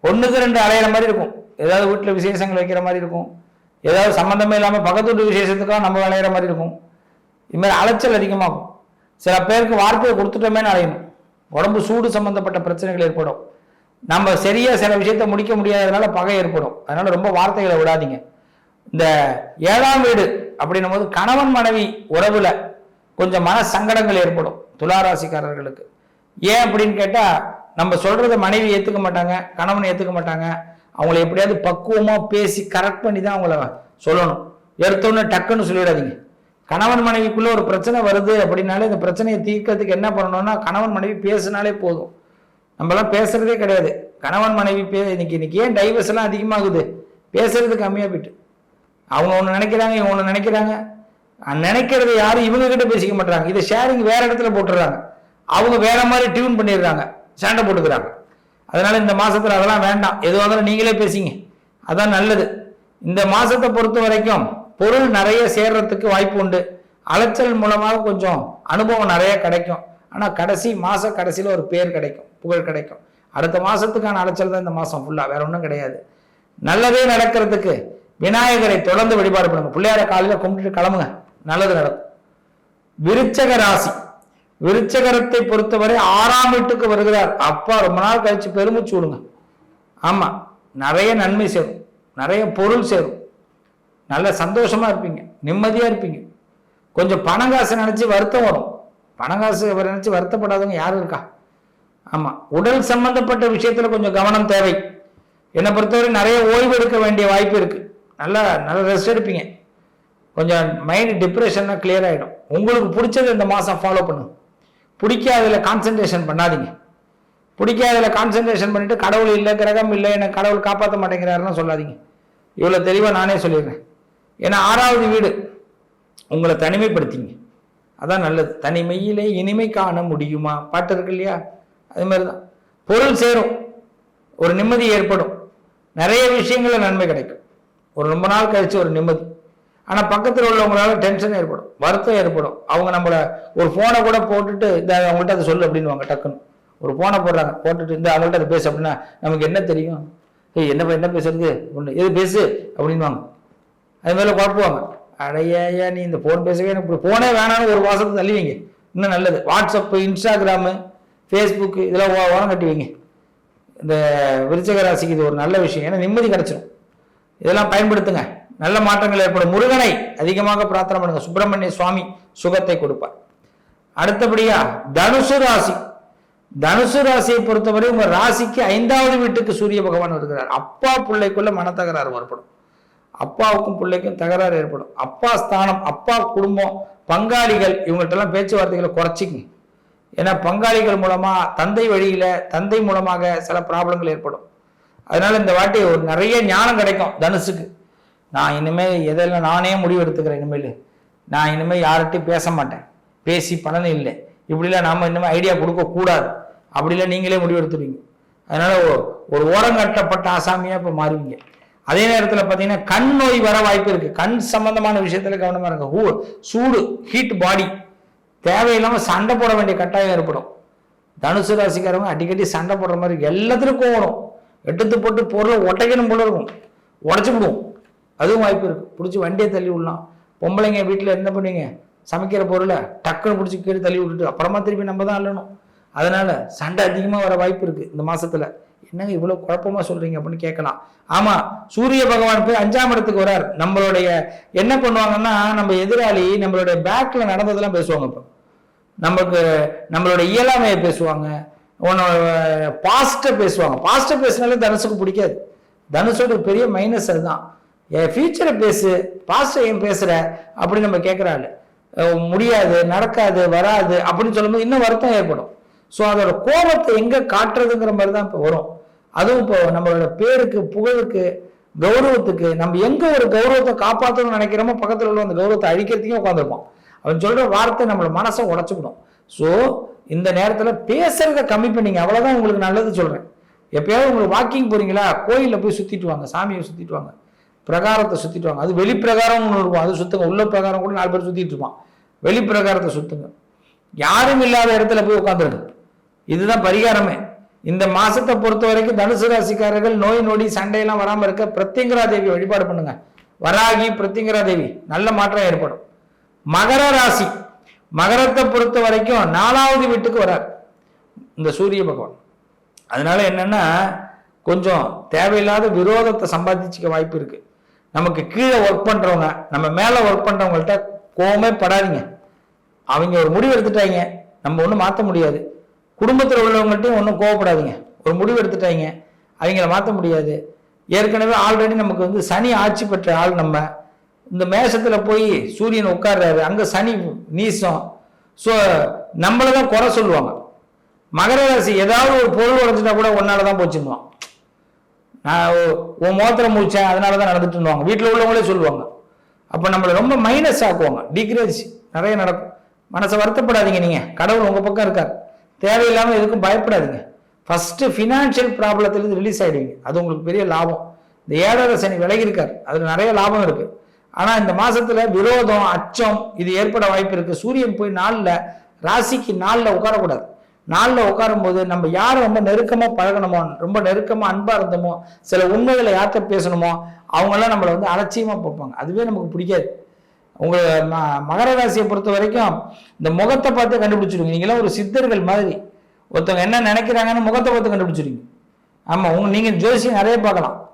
ஒன்றுக்கு ரெண்டு அலையிற மாதிரி இருக்கும். ஏதாவது வீட்டில் விசேஷங்கள் வைக்கிற மாதிரி இருக்கும். ஏதாவது சம்மந்தமே இல்லாமல் பக்கத்து வீட்டு விசேஷத்துக்காக நம்ம விளையிற மாதிரி இருக்கும். இதுமாதிரி அலைச்சல் அதிகமாகும். சில பேருக்கு வார்த்தையை கொடுத்துட்டோமேனு அலையணும். உடம்பு சூடு சம்பந்தப்பட்ட பிரச்சனைகள் ஏற்படும். நம்ம சரியா சில விஷயத்த முடிக்க முடியாததுனால பகை ஏற்படும். அதனால ரொம்ப வார்த்தைகளை விடாதீங்க. இந்த ஏழாம் வீடு அப்படின்னும் போது கணவன் மனைவி உறவுல கொஞ்சம் மன சங்கடங்கள் ஏற்படும் துளாராசிக்காரர்களுக்கு ஏன் அப்படின்னு கேட்டா நம்ம சொல்றத மனைவி ஏத்துக்க மாட்டாங்க கணவன் ஏத்துக்க மாட்டாங்க. அவங்கள எப்படியாவது பக்குவமா பேசி கரெக்ட் பண்ணி தான் அவங்கள சொல்லணும். எடுத்தோன்னு டக்குன்னு சொல்லிடாதீங்க. கணவன் மனைவிக்குள்ள ஒரு பிரச்சனை வருது அப்படின்னாலே இந்த பிரச்சனையை தீர்க்கறதுக்கு என்ன பண்ணணும்னா கணவன் மனைவி பேசினாலே போதும். நம்மலாம் பேசுறதே கிடையாது. கணவன் மனைவி பே இன்னைக்கு இன்னைக்கு ஏன் டைவர்ஸ் எல்லாம் அதிகமாகுது? பேசுறது கம்மியா போயிட்டு. அவங்க ஒன்று நினைக்கிறாங்க இவங்க ஒன்று நினைக்கிறாங்க. நினைக்கிறத யாரும் இவங்க கிட்ட பேசிக்க மாட்டாங்க இதை ஷேரிங் வேற இடத்துல போட்டுடுறாங்க அவங்க வேற மாதிரி டியூன் பண்ணிடுறாங்க. சண்டை போட்டுக்கிறாங்க. அதனால இந்த மாசத்துல அதெல்லாம் வேண்டாம். எதுவாக இருந்தாலும் நீங்களே பேசிங்க. அதான் நல்லது. இந்த மாசத்தை பொறுத்த வரைக்கும் பொருள் நிறைய சேர்றதுக்கு வாய்ப்பு உண்டு. அலைச்சல் மூலமாக கொஞ்சம் அனுபவம் நிறைய கிடைக்கும். ஆனால் கடைசி மாத கடைசியில் ஒரு பேர் கிடைக்கும் புகழ் கிடைக்கும். அடுத்த மாதத்துக்கான அலைச்சல் தான் இந்த மாதம் ஃபுல்லாக வேற ஒன்றும் கிடையாது. நல்லதே நடக்கிறதுக்கு விநாயகரை தொடர்ந்து வழிபாடு பண்ணுங்க. பிள்ளையார காலையில் கும்பிட்டுட்டு கிளம்புங்க. நல்லது நடக்கும். விருச்சக ராசி. விருச்சகரத்தை பொறுத்தவரை ஆறாம் வீட்டுக்கு வருகிறார். அப்பா ரொம்ப நாள் கழிச்சு பெருமிச்சு விடுங்க. ஆமாம் நிறைய நன்மை சேரும். நிறைய பொருள் சேரும். நல்ல சந்தோஷமாக இருப்பீங்க நிம்மதியாக இருப்பீங்க. கொஞ்சம் பணம் காசு நினச்சி வருத்தம் வரும். பணங்காசு நினச்சி வருத்தப்படாதவங்க யாரும் இருக்கா? ஆமாம் உடல் சம்பந்தப்பட்ட விஷயத்தில் கொஞ்சம் கவனம் தேவை. என்னை பொறுத்தவரை நிறைய ஓய்வு எடுக்க வேண்டிய வாய்ப்பு இருக்குது நல்லா நல்லா ரெஸ்ட் எடுப்பீங்க. கொஞ்சம் மைண்ட் டிப்ரெஷன்னா கிளியர் ஆகிடும் உங்களுக்கு பிடிச்சது இந்த மாதம் ஃபாலோ பண்ணுங்க. பிடிக்காததில் கான்சென்ட்ரேஷன் பண்ணாதீங்க. பிடிக்காததில் கான்சென்ட்ரேஷன் பண்ணிவிட்டு கடவுள் இல்லை கிரகம் இல்லை என்னை கடவுள் காப்பாற்ற மாட்டேங்கிறாருன்னு சொல்லாதீங்க. இவ்வளோ தெளிவாக நானே சொல்லிடுறேன். ஏன்னா ஆறாவது வீடு. உங்களை தனிமைப்படுத்திங்க. அதான் நல்லது. தனிமையிலே இனிமை காண முடியுமா? பாட்டு இருக்கு இல்லையா? அது மாதிரி தான் பொருள் சேரும். ஒரு நிம்மதி ஏற்படும். நிறைய விஷயங்கள நன்மை கிடைக்கும். ஒரு ரொம்ப நாள் கழிச்சு ஒரு நிம்மதி. ஆனால் பக்கத்தில் உள்ளவங்களால டென்ஷன் ஏற்படும். வருத்தம் ஏற்படும். அவங்க நம்மளை ஒரு ஃபோனை கூட போட்டுட்டு இந்த அவங்கள்ட்ட அதை சொல்லு அப்படின்னுவாங்க டக்குன்னு. ஒரு ஃபோனை போடுறாங்க போட்டுட்டு இந்த அவங்கள்ட்ட அதை பேசு அப்படின்னா நமக்கு என்ன தெரியும்? ஏய் என்ன என்ன பேசுறது? ஒன்று எது பேசு? அப்படின்வாங்க அது மேலே குழப்புவாங்க. அடையா நீ இந்த ஃபோன் பேசவே எனக்கு ஃபோனே வேணாம்னு ஒரு மாதத்துக்கு தள்ளுவீங்க. இன்னும் நல்லது. வாட்ஸ்அப்பு இன்ஸ்டாகிராமு ஃபேஸ்புக்கு இதெல்லாம் ஓ- ஓரம் கட்டி வைங்க இந்த விருச்சக ராசிக்கு இது ஒரு நல்ல விஷயம். ஏன்னா நிம்மதி கிடச்சிடும் இதெல்லாம் பயன்படுத்துங்க. நல்ல மாற்றங்கள் ஏற்படும். முருகனை அதிகமாக பிரார்த்தனை பண்ணுங்க. சுப்பிரமணிய சுவாமி சுகத்தை கொடுப்பார். அடுத்தபடியா தனுசு ராசி. தனுசு ராசியை பொறுத்தவரை உங்க ராசிக்கு ஐந்தாவது வீட்டுக்கு சூரிய பகவான் வருகிறார். அப்பா பிள்ளைக்குள்ள மனத்தகராறு வரப்படும் அப்பாவுக்கும் பிள்ளைக்கும் தகராறு ஏற்படும். அப்பா ஸ்தானம் அப்பா குடும்பம் பங்காளிகள் இவங்கள்ட்டெல்லாம் பேச்சுவார்த்தைகளை குறைச்சிக்கும் ஏன்னா பங்காளிகள் மூலமாக தந்தை வழியில் தந்தை மூலமாக சில ப்ராப்ளங்கள் ஏற்படும். அதனால் இந்த வாட்டி ஒரு நிறைய ஞானம் கிடைக்கும் தனுசுக்கு. நான் இனிமேல் எதெல்லாம் நானே முடிவு எடுத்துக்கிறேன் இனிமேல். நான் இனிமேல் யார்கிட்டையும் பேச மாட்டேன். பேசி பலன் இல்லை. இப்படிலாம் நாம் இனிமேல் ஐடியா கொடுக்க கூடாது. அப்படிலாம் நீங்களே முடிவு எடுத்துடுவீங்க. அதனால ஒரு ஓரங்கட்டப்பட்ட ஆசாமியாக இப்போ மாறுவீங்க. அதே நேரத்தில் பார்த்தீங்கன்னா கண் நோய் வர வாய்ப்பு இருக்கு. கண் சம்பந்தமான விஷயத்துல கவனமா இருங்க. ஹூ சூடு ஹீட் பாடி தேவையில்லாம சண்டை போட வேண்டிய கட்டாயம் ஏற்படும். தனுசு ராசிக்காரவங்க அடிக்கடி சண்டை போடுற மாதிரி எல்லாத்துக்கும் வரும். எடுத்து போட்டு பொருளை உடைக்கணும் போல இருக்கும். உடச்சி விடுவோம். அதுவும் வாய்ப்பு இருக்கு. பிடிச்சி வண்டியை தள்ளி விடலாம். பொம்பளைங்க வீட்டில் என்ன பண்ணுவீங்க? சமைக்கிற பொருளை டக்குன்னு பிடிச்சி கீழே தள்ளி விட்டுட்டு அப்புறமா திருப்பி நம்ம தான் அள்ளணும். அதனால சண்டை அதிகமாக வர வாய்ப்பு இருக்கு இந்த மாசத்துல. என்னங்க இவ்வளவு குழப்பமா சொல்றீங்க அப்படின்னு கேட்கலாம். ஆமா சூரிய பகவான் போய் அஞ்சாம் இடத்துக்கு வரார் நம்மளுடைய என்ன பண்ணுவாங்கன்னா நம்ம எதிராளி நம்மளுடைய பேக்ல நடந்ததெல்லாம் பேசுவாங்க இப்போ. நமக்கு நம்மளோட இயலாமையை பேசுவாங்க. பாஸ்ட்டை பேசுவாங்க. பாஸ்ட்டை பேசினாலே தனுசுக்கு பிடிக்காது. தனுஷோட பெரிய மைனஸ் அதுதான். என் ஃபியூச்சரை பேசு பாஸ்ட்டை ஏன் பேசுகிற அப்படின்னு நம்ம கேட்குறாள் முடியாது நடக்காது வராது அப்படின்னு சொல்லும்போது இன்னும் வருத்தம் ஏற்படும். ஸோ அதோட கோபத்தை எங்கே காட்டுறதுங்கிற மாதிரி தான் இப்போ வரும். அதுவும் இப்போ நம்மளோட பேருக்கு புகழுக்கு கௌரவத்துக்கு நம்ம எங்க ஒரு கௌரவத்தை காப்பாற்றணும்னு நினைக்கிறோமோ பக்கத்தில் உள்ள அந்த கௌரவத்தை அழிக்கிறதுக்கே உட்காந்துருப்போம் அவன் சொல்ற வார்த்தை நம்மளோட மனசை உடச்சுக்கணும் ஸோ இந்த நேரத்தில் பேசுறத கம்மி பண்ணிங்க. அவ்வளோதான் உங்களுக்கு நல்லது சொல்கிறேன் எப்பயாவது உங்களுக்கு வாக்கிங் போறீங்களா? கோயிலில் போய் சுற்றிட்டு வாங்க. சாமியை சுற்றிட்டு வாங்க. பிரகாரத்தை சுற்றிட்டு வாங்க. அது வெளிப்பிரகாரம் ஒன்று இருக்கும். அது சுற்றுங்க உள்ள பிரகாரம் கூட நாலு பேர் சுற்றிட்டு இருப்பான். வெளிப்பிரகாரத்தை சுற்றுங்க யாரும் இல்லாத இடத்துல போய் உட்காந்துருங்க இதுதான் பரிகாரமே. இந்த மாசத்தை பொறுத்த வரைக்கும் தனுசு ராசிக்காரர்கள் நோய் நொடி சண்டையெல்லாம் வராமல் இருக்க பிரத்யங்கரா தேவி வழிபாடு பண்ணுங்க. வராகி பிரத்யங்கரா தேவி நல்ல மாற்றம் ஏற்படும். மகர ராசி. மகரத்தை பொறுத்த வரைக்கும் நாலாவது வீட்டுக்கு வரார். இந்த சூரிய பகவான். அதனால என்னன்னா கொஞ்சம் தேவையில்லாத விரோதத்தை சம்பாதிச்சுக்க வாய்ப்பு இருக்கு. நமக்கு கீழே ஒர்க் பண்றவங்க நம்ம மேல ஒர்க் பண்றவங்கள்ட்ட கோவமே படாதீங்க. அவங்க ஒரு முடிவு எடுத்துட்டாங்க. நம்ம ஒன்றும் மாற்ற முடியாது. குடும்பத்தில் உள்ளவங்கள்ட்டையும் ஒன்றும் கோவப்படாதீங்க. ஒரு முடிவு எடுத்துட்டாங்க அவங்கள மாற்ற முடியாது. ஏற்கனவே ஆல்ரெடி நமக்கு வந்து சனி ஆட்சி பெற்ற ஆள் நம்ம. இந்த மேஷத்தில் போய் சூரியன் உட்கார்றாரு. அங்கே சனி நீசம். ஸோ நம்மளை தான் குறை சொல்லுவாங்க. மகர ராசி ஏதாவது ஒரு பொருள் உடைச்சிட்டா கூட ஒன்னால தான் போச்சுன்னுவான். நான் உன் மோத்திரம் முடிச்சேன் அதனால தான் நடந்துட்டு வீட்டில் உள்ளவங்களே சொல்லுவாங்க. அப்போ நம்மளை ரொம்ப மைனஸ் ஆக்குவாங்க. டிக்ரேஜ் நிறைய நடக்கும். மனசை வருத்தப்படாதீங்க நீங்கள் கடவுள் உங்கள் பக்கம் இருக்கார். தேவையில்லாமல் எதுக்கும் பயப்படாதீங்க. ஃபஸ்ட்டு ஃபினான்ஷியல் ப்ராப்ளத்துலேருந்து ரிலீஸ் ஆகிடுவீங்க அது உங்களுக்கு பெரிய லாபம். இந்த ஏழரை சனி விலகி இருக்கார் அதில் நிறைய லாபம் இருக்குது ஆனால் இந்த மாதத்தில் விரோதம் அச்சம் இது ஏற்பட வாய்ப்பு இருக்குது சூரியன் போய் நாளில் ராசிக்கு நாளில் உட்காரக்கூடாது. நாளில் உட்காரும்போது நம்ம யாரை ரொம்ப நெருக்கமாக பழகணுமோ ரொம்ப நெருக்கமாக அன்பாக இருந்தோமோ சில உண்மைகளை யார்கிட்ட பேசணுமோ அவங்களாம் நம்மளை வந்து அலட்சியமாக பார்ப்பாங்க. அதுவே நமக்கு பிடிக்காது. உங்க ம- மகர ராசியை பொறுத்த வரைக்கும் இந்த முகத்தை பார்த்து கண்டுபிடிச்சிருவீங்க. நீங்களாம் ஒரு சித்தர்கள் மாதிரி. ஒருத்தவங்க என்ன நினைக்கிறாங்கன்னு முகத்தை பார்த்து கண்டுபிடிச்சிருவீங்க. ஆமாம் உங்க நீங்கள் ஜோசியம் நிறைய பார்க்கலாம்.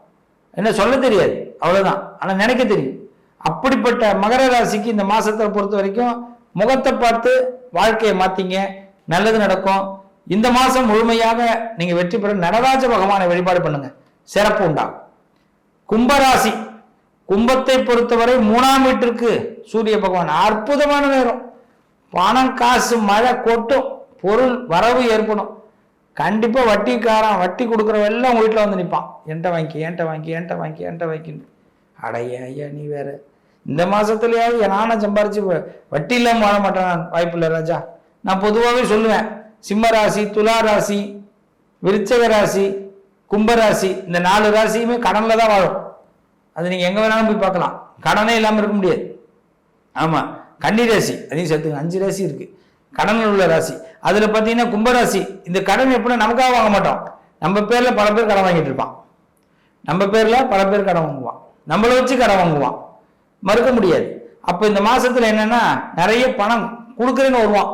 என்ன சொல்ல தெரியாது. அவ்வளோதான் ஆனால் நினைக்க தெரியும். அப்படிப்பட்ட மகர ராசிக்கு இந்த மாதத்தை பொறுத்த வரைக்கும் முகத்தை பார்த்து வாழ்க்கையை மாற்றிங்க நல்லது நடக்கும். இந்த மாதம் முழுமையாக நீங்கள் வெற்றி பெற நடராஜ பகவானை வழிபாடு பண்ணுங்க. சிறப்பு உண்டாகும். கும்பராசி. கும்பத்தை பொறுத்தவரை மூணாம் வீட்டிற்கு சூரிய பகவான் அற்புதமான நேரம். பணம் காசு மழை கொட்டும் பொருள் வரவு ஏற்படும். கண்டிப்பாக வட்டிக்காரன் வட்டி கொடுக்குறவெல்லாம் வீட்டில் வந்து நிற்பான் என்கிட்ட வாங்கி என்கிட்ட வாங்கி என்கிட்ட வாங்கி என்கிட்ட வாங்கின்னு. அடைய ஐயா நீ வேற. இந்த மாதத்துலையாவது நானும் சம்பாரிச்சு வட்டி இல்லாமல் வாழ மாட்டேன் வாய்ப்பு இல்லை ராஜா. நான் பொதுவாகவே சொல்லுவேன். சிம்ம ராசி துலா ராசி விருச்சக ராசி கும்பராசி இந்த நாலு ராசியுமே கடனில் தான் வாழும். அது நீங்க எங்க வேணாலும் போய் பார்க்கலாம். கடனே இல்லாமல் இருக்க முடியாது. ஆமா கன்னி ராசி அதையும் சேர்த்துங்க அஞ்சு ராசி இருக்கு. கடனில் உள்ள ராசி. அதுல பாத்தீங்கன்னா கும்பராசி. இந்த கடன் எப்படின்னா நமக்காக வாங்க மாட்டோம். நம்ம பேர்ல பல பேர் கடன் வாங்கிட்டு இருப்பான். நம்ம பேர்ல பல பேர் கடன் வாங்குவான். நம்மளை வச்சு கடன் வாங்குவான். மறுக்க முடியாது. அப்ப இந்த மாசத்துல என்னன்னா நிறைய பணம் கொடுக்குறேன்னு வருவான்.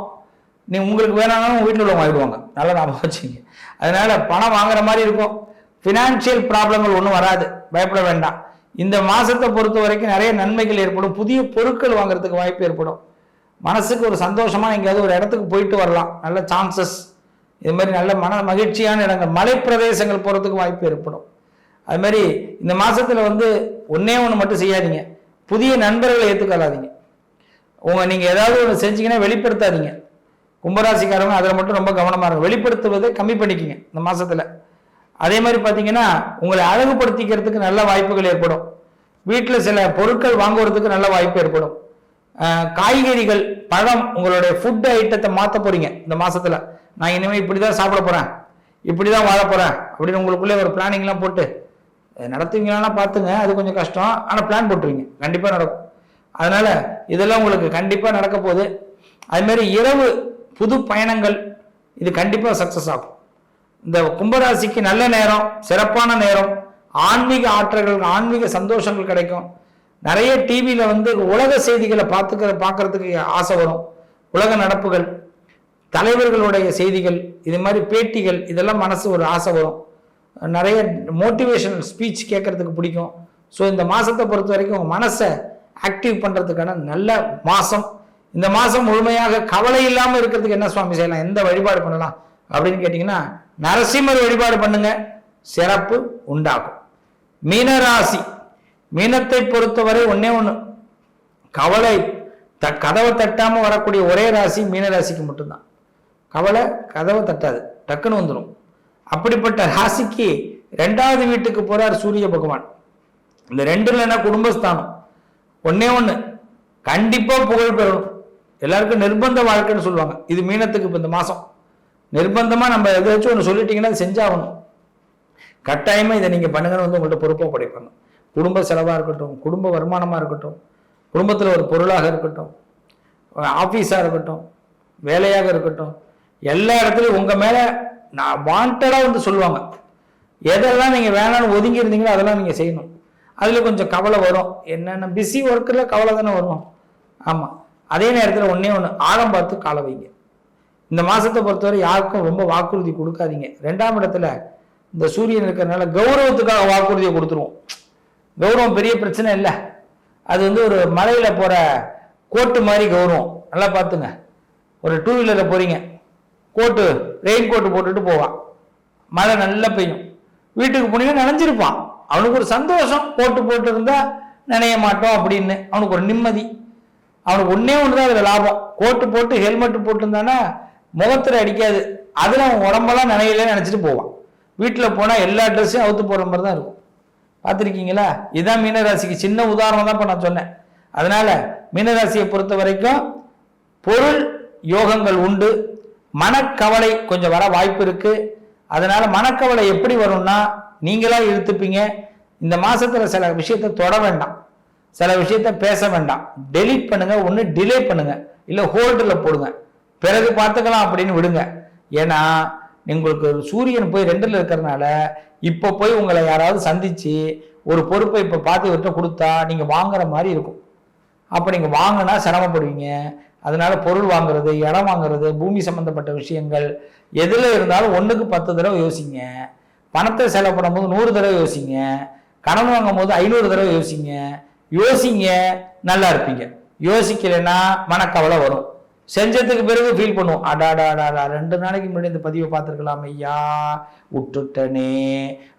நீ உங்களுக்கு வேணாலும் உங்கள் வீட்டில் உள்ளவங்க வாங்கிடுவாங்க. நல்லா ஞாபகம் வச்சுங்க அதனால பணம் வாங்குற மாதிரி இருக்கும். ஃபினான்ஷியல் ப்ராப்ளங்கள் ஒன்றும் வராது. பயப்பட வேண்டாம். இந்த மாதத்தை பொறுத்த வரைக்கும் நிறைய நன்மைகள் ஏற்படும். புதிய பொருட்கள் வாங்குறதுக்கு வாய்ப்பு ஏற்படும். மனசுக்கு ஒரு சந்தோஷமாக எங்கேயாவது ஒரு இடத்துக்கு போயிட்டு வரலாம். நல்ல சான்சஸ் இது மாதிரி நல்ல மன மகிழ்ச்சியான இடங்கள் மலை பிரதேசங்கள் போகிறதுக்கு வாய்ப்பு ஏற்படும். அது மாதிரி இந்த மாதத்தில் வந்து ஒன்றே ஒன்று மட்டும் செய்யாதீங்க. புதிய நண்பர்களை ஏற்றுக்கொள்ளாதீங்க உங்கள் நீங்கள் ஏதாவது ஒன்று செஞ்சீங்கன்னா வெளிப்படுத்தாதீங்க. கும்பராசிக்காரங்க அதில் மட்டும் ரொம்ப கவனமாக இருக்கும் வெளிப்படுத்துவதை கம்மி பண்ணிக்கிங்க இந்த மாதத்தில் அதே மாதிரி பார்த்தீங்கன்னா உங்களை அழகுபடுத்திக்கிறதுக்கு நல்ல வாய்ப்புகள் ஏற்படும். வீட்டில் சில பொருட்கள் வாங்குறதுக்கு நல்ல வாய்ப்பு ஏற்படும். காய்கறிகள் பழம் உங்களுடைய ஃபுட் ஐட்டத்தை மாற்ற போறீங்க இந்த மாசத்துல. நான் இனிமேல் இப்படி தான் சாப்பிட போறேன் இப்படி தான் வாழ போறேன் அப்படின்னு உங்களுக்குள்ளே ஒரு பிளானிங்லாம் போட்டு நடத்துவீங்களான்னா பார்த்துங்க அது கொஞ்சம் கஷ்டம். ஆனால் பிளான் போட்டுருவீங்க. கண்டிப்பாக நடக்கும். அதனால இதெல்லாம் உங்களுக்கு கண்டிப்பாக நடக்க போகுது. அதுமாரி இரவு புது பயணங்கள் இது கண்டிப்பாக சக்ஸஸ் ஆகும். இந்த கும்பராசிக்கு நல்ல நேரம் சிறப்பான நேரம் ஆன்மீக ஆற்றல்கள் ஆன்மீக சந்தோஷங்கள் கிடைக்கும். நிறைய டிவியில் வந்து உலக செய்திகளை பார்த்துக்கிற பார்க்கறதுக்கு ஆசை வரும். உலக நடப்புகள் தலைவர்களுடைய செய்திகள் இது மாதிரி பேட்டிகள் இதெல்லாம் மனசு ஒரு ஆசை வரும். நிறைய மோட்டிவேஷனல் ஸ்பீச் கேட்கறதுக்கு பிடிக்கும். ஸோ இந்த மாதத்தை பொறுத்த வரைக்கும் மனசை ஆக்டிவ் பண்ணுறதுக்கான நல்ல மாதம் இந்த மாதம் முழுமையாக கவலை இல்லாமல் இருக்கிறதுக்கு என்ன சுவாமி செய்யலாம்? எந்த வழிபாடு பண்ணலாம்? அப்படின்னு கேட்டிங்கன்னா நரசிம்மர் வழிபாடு பண்ணுங்க. சிறப்பு உண்டாகும். மீனராசி. மீனத்தை பொறுத்தவரை ஒன்னே ஒன்று கவலை த கதவை தட்டாம வரக்கூடிய ஒரே ராசி மீனராசிக்கு மட்டும்தான். கவலை கதவை தட்டாது. டக்குன்னு வந்துடும் அப்படிப்பட்ட ராசிக்கு ரெண்டாவது வீட்டுக்கு போறார் சூரிய பகவான். இந்த ரெண்டுல என்ன குடும்பஸ்தானம்? ஒன்னே ஒண்ணு. கண்டிப்பா புகழ் பெறணும். எல்லாருக்கும் நிர்பந்த வாழ்க்கைன்னு சொல்லுவாங்க. இது மீனத்துக்கு இப்ப இந்த மாசம். நிர்பந்தமாக நம்ம எதாச்சும் ஒன்று சொல்லிட்டீங்கன்னா அது செஞ்சாகணும். கட்டாயமாக இதை நீங்கள் பண்ணுங்கன்னு வந்து உங்கள்கிட்ட பொறுப்பாக படைப்பாங்க. குடும்ப செலவாக இருக்கட்டும் குடும்ப வருமானமாக இருக்கட்டும் குடும்பத்தில் ஒரு பொருளாக இருக்கட்டும் ஆஃபீஸாக இருக்கட்டும் வேலையாக இருக்கட்டும் எல்லா இடத்துலையும் உங்கள் மேலே நான் வாண்டடாக வந்து சொல்லுவாங்க. எதெல்லாம் நீங்கள் வேணாம்னு ஒதுங்கி இருந்தீங்களோ அதெல்லாம் நீங்கள் செய்யணும். அதில் கொஞ்சம் கவலை வரும். என்னென்ன பிஸி ஒர்க்கில் கவலை தானே வரும். ஆமாம் அதே நேரத்தில் ஒன்றே ஒன்று ஆழம் பார்த்து காலை வைங்க. இந்த மாதத்தை பொறுத்தவரை யாருக்கும் ரொம்ப வாக்குறுதி கொடுக்காதீங்க. ரெண்டாம் இடத்துல இந்த சூரியன் இருக்கிறதுனால கௌரவத்துக்காக வாக்குறுதியை கொடுத்துருவோம். கௌரவம் பெரிய பிரச்சனை இல்லை. அது வந்து ஒரு மலையில் போகிற கோட்டு மாதிரி கௌரவம். நல்லா பார்த்துங்க. ஒரு டூ வீலரில் போகிறீங்க கோட்டு ரெயின் கோட்டு போட்டுட்டு போவான். மழை நல்லா பெய்யும். வீட்டுக்கு போனீங்கன்னா நினைஞ்சிருப்பான். அவனுக்கு ஒரு சந்தோஷம். கோட்டு போட்டு இருந்தா நினைய மாட்டோம் அப்படின்னு. அவனுக்கு ஒரு நிம்மதி. அவனுக்கு ஒன்றே ஒன்று தான் அதில் லாபம். கோட்டு போட்டு ஹெல்மெட் போட்டிருந்தானா முகத்துல அடிக்காது. அதில் அவன் உடம்பெல்லாம் நினையலன்னு நினச்சிட்டு போவான். வீட்டில் போனால் எல்லா ட்ரெஸ்ஸையும் அவுத்து போடுற மாதிரி தான் இருக்கும். பார்த்துருக்கீங்களா? இதுதான் மீனராசிக்கு சின்ன உதாரணம் தான் இப்போ நான் சொன்னேன். அதனால மீனராசியை பொறுத்த வரைக்கும் பொருள் யோகங்கள் உண்டு. மனக்கவலை கொஞ்சம் வர வாய்ப்பு இருக்கு. அதனால மனக்கவலை எப்படி வரும்னா நீங்களாக இழுத்துப்பீங்க. இந்த மாசத்துல சில விஷயத்தை தொட வேண்டாம். சில விஷயத்த பேச வேண்டாம். டெலீட் பண்ணுங்க. ஒன்று டிலே பண்ணுங்க. இல்லை ஹோல்டில் போடுங்க. பிறகு பார்த்துக்கலாம் அப்படின்னு விடுங்க. ஏன்னா உங்களுக்கு சூரியன் போய் ரெண்டில் இருக்கிறதுனால இப்போ போய் உங்களை யாராவது சந்தித்து ஒரு பொறுப்பை இப்போ பார்த்து விட்டு கொடுத்தா நீங்கள் வாங்குற மாதிரி இருக்கும். அப்போ நீங்கள் வாங்கினா சிரமப்படுவீங்க. அதனால பொருள் வாங்குறது இடம் வாங்குறது பூமி சம்மந்தப்பட்ட விஷயங்கள் எதில் இருந்தாலும் ஒன்றுக்கு பத்து தடவை யோசிங்க. பணத்தை செலவு பண்ணும்போது நூறு தடவை யோசிங்க. கடன் வாங்கும் போது ஐநூறு தடவை யோசிங்க. யோசிங்க நல்லா இருப்பீங்க. யோசிக்கலைன்னா மனக்கவலை வரும். செஞ்சதுக்கு பிறகு ஃபீல் பண்ணுவோம். அடாடா அடாடா ரெண்டு நாளைக்கு முன்னாடி இந்த பதிவை பார்த்துருக்கலாம் ஐயா விட்டுட்டனே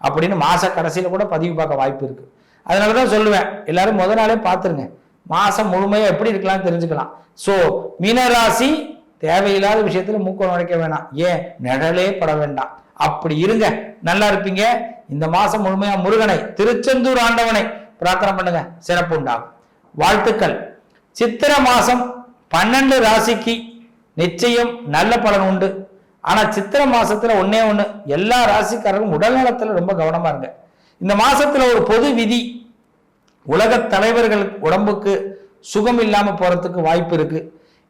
அப்படின்னு மாத கடைசியில் கூட பதிவு பார்க்க வாய்ப்பு இருக்கு. அதனால தான் சொல்லுவேன் எல்லாரும் முத நாளே பார்த்துருங்க. மாதம் முழுமையாக எப்படி இருக்கலாம்னு தெரிஞ்சுக்கலாம். ஸோ மீனராசி தேவையில்லாத விஷயத்தில் மூக்கம் நுழைக்க வேணாம். ஏன்? நிழலே பட வேண்டாம். அப்படி இருங்க. நல்லா இருப்பீங்க. இந்த மாதம் முழுமையாக முருகனை திருச்செந்தூர் ஆண்டவனை பிரார்த்தனை பண்ணுங்க. சிறப்பு உண்டாகும். வாழ்த்துக்கள். சித்திர மாதம் பன்னெண்டு ராசிக்கு நிச்சயம் நல்ல பலன் உண்டு. ஆனால் சித்திர மாசத்துல ஒன்னே ஒன்று எல்லா ராசிக்காரரும் உடல் நலத்தில் ரொம்ப கவனமா இருங்க. இந்த மாசத்துல ஒரு பொது விதி உலக தலைவர்கள் உடம்புக்கு சுகம் இல்லாமல் போறதுக்கு வாய்ப்பு இருக்கு.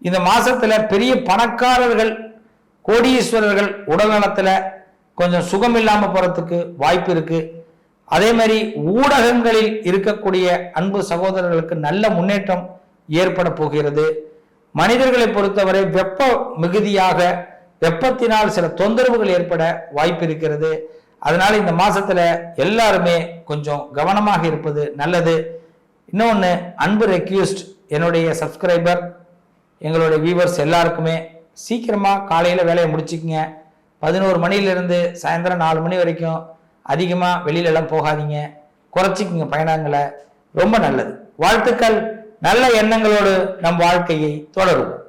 இந்த மாசத்துல பெரிய பணக்காரர்கள் கோடீஸ்வரர்கள் உடல் நலத்துல கொஞ்சம் சுகம் இல்லாமல் போறதுக்கு வாய்ப்பு இருக்கு. அதே மாதிரி ஊடகங்களில் இருக்கக்கூடிய அன்பு சகோதரர்களுக்கு நல்ல முன்னேற்றம் ஏற்பட போகிறது. மனிதர்களை பொறுத்தவரை வெப்ப மிகுதியாக வெப்பத்தினால் சில தொந்தரவுகள் ஏற்பட வாய்ப்பு இருக்கிறது. அதனால இந்த மாசத்துல எல்லாருமே கொஞ்சம் கவனமாக இருப்பது நல்லது. இன்னொன்று அன்பு ரெக்யூஸ்ட் என்னுடைய சப்ஸ்கிரைபர் எங்களுடைய வியூவர்ஸ் எல்லாருக்குமே சீக்கிரமாக காலையில் வேலையை முடிச்சுக்கங்க. பதினோரு மணிலேருந்து சாயந்தரம் நாலு மணி வரைக்கும் அதிகமாக வெளியிலலாம் போகாதீங்க. குறைச்சிக்குங்க பயணங்களை. ரொம்ப நல்லது. வாழ்த்துக்கள். நல்ல எண்ணங்களோடு நம் வாழ்க்கையை தொடருவோம்.